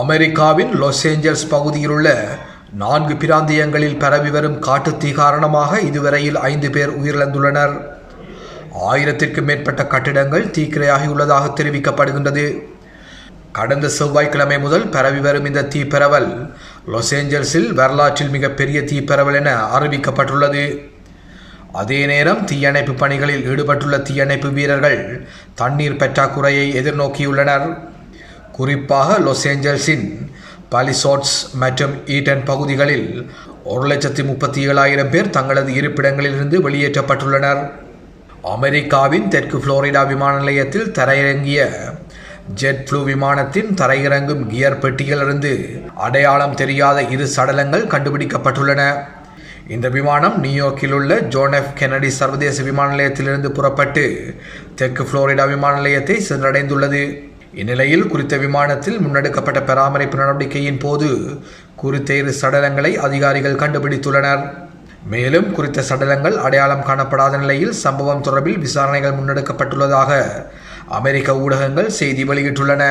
அமெரிக்காவின் Los Angeles பகுதியிலுள்ள நான்கு பிராந்தியங்களில் பரவி வரும் காட்டுத்தீ காரணமாக இதுவரையில் ஐந்து பேர் உயிரிழந்துள்ளனர். ஆயிரத்திற்கு மேற்பட்ட கட்டிடங்கள் தீக்கிரையாகியுள்ளதாக தெரிவிக்கப்படுகின்றது. கடந்த செவ்வாய்க்கிழமை முதல் பரவி வரும் இந்த தீப்பரவல் லாஸ் ஏஞ்சல்ஸில் வரலாற்றில் மிகப்பெரிய தீப்பரவல் என அறிவிக்கப்பட்டுள்ளது. அதே நேரம் தீயணைப்பு பணிகளில் ஈடுபட்டுள்ள தீயணைப்பு வீரர்கள் தண்ணீர் பற்றாக்குறையை எதிர்நோக்கியுள்ளனர். குறிப்பாக லாஸ் ஏஞ்சல்ஸின் பாலிசோட்ஸ் மற்றும் ஈட்டன் பகுதிகளில் ஒரு லட்சத்தி முப்பத்தி ஏழாயிரம் பேர் தங்களது இருப்பிடங்களிலிருந்து வெளியேற்றப்பட்டுள்ளனர். அமெரிக்காவின் தெற்கு புளோரிடா விமான நிலையத்தில் தரையிறங்கிய ஜெட் ப்ளூ விமானத்தின் தரையிறங்கும் கியர் பெட்டியிலிருந்து அடையாளம் தெரியாத இரு சடலங்கள் கண்டுபிடிக்கப்பட்டுள்ளன. இந்த விமானம் நியூயார்க்கில் உள்ள ஜோன் எஃப் கெனடி சர்வதேச விமான நிலையத்திலிருந்து புறப்பட்டு தெற்கு புளோரிடா விமான நிலையத்தை சென்றடைந்துள்ளது. இந்நிலையில் குறித்த விமானத்தில் முன்னெடுக்கப்பட்ட பராமரிப்பு நடவடிக்கையின் போது குறித்த இரு சடலங்களை அதிகாரிகள் கண்டுபிடித்துள்ளனர். மேலும் குறித்த சடலங்கள் அடையாளம் காணப்படாத நிலையில் சம்பவம் தொடர்பில் விசாரணைகள் முன்னெடுக்கப்பட்டுள்ளதாக அமெரிக்க ஊடகங்கள் செய்தி வெளியிட்டுள்ளன.